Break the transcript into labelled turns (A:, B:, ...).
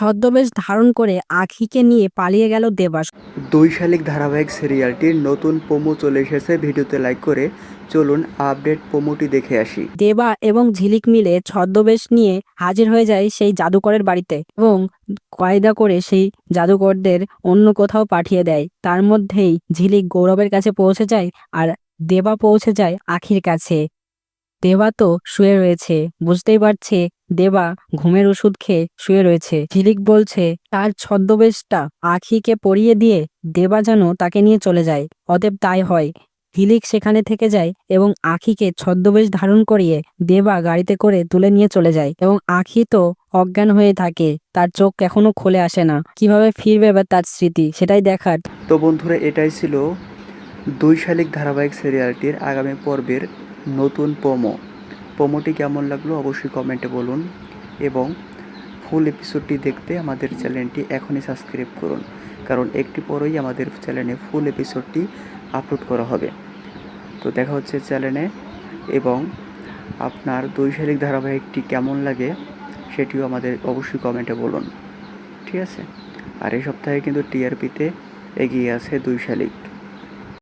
A: ছদ্মবেশ ধারণ করে আখিকে নিয়ে পালিয়ে গেল দেবা
B: দুই শালিক ধারাবাহিক সিরিয়ালটির নতুন পোমো চলে এসেছে ভিডিওতে লাইক করে চলুন আপডেট পোমোটি দেখে আসি।
A: দেবা এবং ঝিলিক মিলে ছদ্মবেশ নিয়ে হাজির হয়ে যায় সেই জাদুকরের বাড়িতে এবং কয়দা করে সেই জাদুকরদের অন্য কোথাও পাঠিয়ে দেয়। তার মধ্যেই ঝিলিক গৌরবের কাছে পৌঁছে যায় আর দেবা পৌঁছে যায় আখির কাছে। দেবা তো শুয়ে রয়েছে, বুঝতেই পারছে দেবা ঘুমের ওষুধ খেয়ে শুয়ে রয়েছে। ঝিলিক বলছে, তার ছদ্মবেশটা আখিকে পরিয়ে দিয়ে দেবা যেন তাকে নিয়ে চলে যায়, অতএব তাই হয়। ঝিলিক সেখানে থেকে যায় এবং আখিকে ছদ্মবেশ ধারণ করিয়ে দেবা গাড়িতে করে তুলে নিয়ে চলে যায় এবং আখি তো অজ্ঞান হয়ে থাকে, তার চোখ এখনও খুলে আসে না। কীভাবে ফিরবে এবার তার স্মৃতি, সেটাই দেখার।
B: তো বন্ধুরা, এটাই ছিল দুই শালিক ধারাবাহিক সিরিয়ালটির আগামী পর্বের নতুন প্রোমো। প্রোমোটি কেমন লাগল অবশ্যই কমেন্টে বলুন এবং ফুল এপিসোডটি দেখতে আমাদের চ্যানেলটি এখনই সাবস্ক্রাইব করুন, কারণ একটি পরেই আমাদের চ্যানেলে ফুল এপিসোডটি আপলোড করা হবে। তো দেখা হচ্ছে চ্যানেলে এবং আপনার দুই শালিক ধারাবাহিকটি কেমন লাগে সেটিও আমাদের অবশ্যই কমেন্টে বলুন। ঠিক আছে? আর এই সপ্তাহে কিন্তু টিআরপিতে এগিয়ে আছে দুই শালিক